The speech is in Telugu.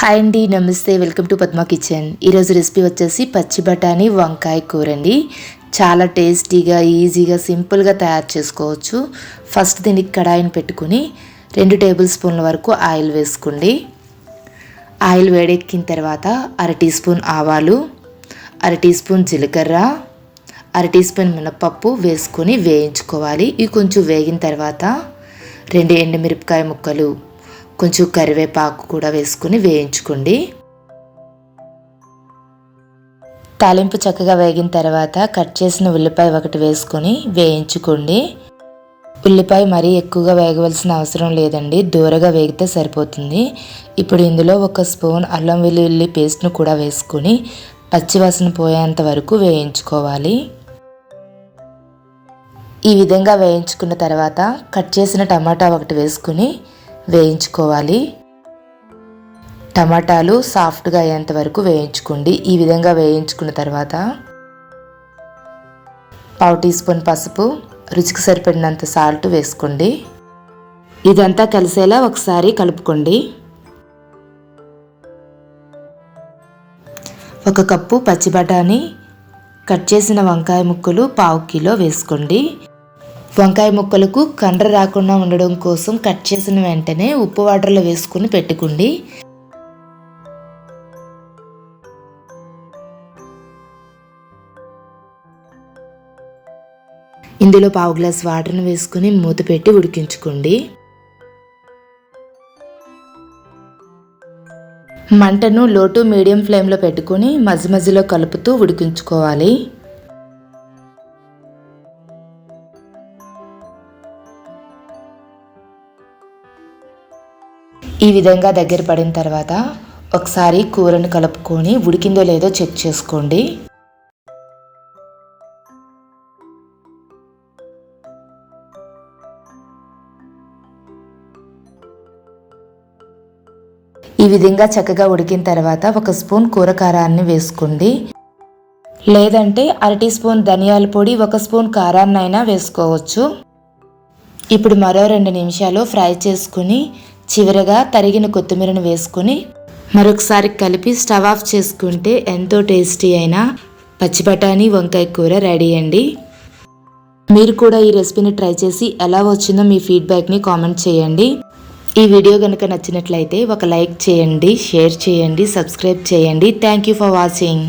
హాయ్ అండి నమస్తే వెల్కమ్ టు పద్మా కిచెన్ ఈరోజు రెసిపీ వచ్చేసి పచ్చి బఠానీ వంకాయ కూర అండి చాలా టేస్టీగా ఈజీగా సింపుల్గా తయారు చేసుకోవచ్చు. ఫస్ట్ దీనికి కడాయిని పెట్టుకుని రెండు టేబుల్ స్పూన్ల వరకు ఆయిల్ వేసుకోండి. ఆయిల్ వేడెక్కిన తర్వాత అర టీ స్పూన్ ఆవాలు అర టీ స్పూన్ జీలకర్ర అర టీ స్పూన్ మినపప్పు వేసుకొని వేయించుకోవాలి. ఇవి కొంచెం వేగిన తర్వాత రెండు ఎండుమిరపకాయ ముక్కలు కొంచెం కరివేపాకు కూడా వేసుకుని వేయించుకోండి. తాలింపు చక్కగా వేగిన తర్వాత కట్ చేసిన ఉల్లిపాయ ఒకటి వేసుకొని వేయించుకోండి. ఉల్లిపాయ మరీ ఎక్కువగా వేగవలసిన అవసరం లేదండి. దూరగా వేగితే సరిపోతుంది. ఇప్పుడు ఇందులో ఒక స్పూన్ అల్లం వెల్లుల్లి పేస్ట్ను కూడా వేసుకొని పచ్చివాసన పోయేంత వరకు వేయించుకోవాలి. ఈ విధంగా వేయించుకున్న తర్వాత కట్ చేసిన టమాటా ఒకటి వేసుకుని వేయించుకోవాలి. టమాటాలు సాఫ్ట్గా అయ్యేంత వరకు వేయించుకోండి. ఈ విధంగా వేయించుకున్న తర్వాత పావు టీ స్పూన్ పసుపు రుచికి సరిపడినంత సాల్ట్ వేసుకోండి. ఇదంతా కలిసేలా ఒకసారి కలుపుకోండి. ఒక కప్పు పచ్చి బఠానీ కట్ చేసిన వంకాయ ముక్కలు పావు కిలో వేసుకోండి. వంకాయ ముక్కలకు కండ్ర రాకుండా ఉండడం కోసం కట్ చేసిన వెంటనే ఉప్పు వాటర్లో వేసుకుని పెట్టుకోండి. ఇందులో పావు గ్లాస్ వాటర్ని వేసుకుని మూత పెట్టి ఉడికించుకోండి. మంటను లోటు మీడియం ఫ్లేమ్లో పెట్టుకుని మధ్య మధ్యలో కలుపుతూ ఉడికించుకోవాలి. ఈ విధంగా దగ్గర పడిన తర్వాత ఒకసారి కూరను కలుపుకొని ఉడికిందో లేదో చెక్ చేసుకోండి. ఈ విధంగా చక్కగా ఉడికిన తర్వాత ఒక స్పూన్ కూర కారాన్ని వేసుకోండి. లేదంటే అరటి స్పూన్ ధనియాల పొడి ఒక స్పూన్ కారాన్నైనా వేసుకోవచ్చు. ఇప్పుడు మరో రెండు నిమిషాలు ఫ్రై చేసుకుని చివరగా తరిగిన కొత్తిమీరను వేసుకొని మరొకసారి కలిపి స్టవ్ ఆఫ్ చేసుకుంటే ఎంతో టేస్టీ అయిన పచ్చి బఠానీ వంకాయ కూర రెడీ అండి. మీరు కూడా ఈ రెసిపీని ట్రై చేసి ఎలా వచ్చిందో మీ ఫీడ్బ్యాక్ని కామెంట్ చేయండి. ఈ వీడియో కనుక నచ్చినట్లయితే ఒక లైక్ చేయండి షేర్ చేయండి సబ్స్క్రైబ్ చేయండి. Thank you for watching.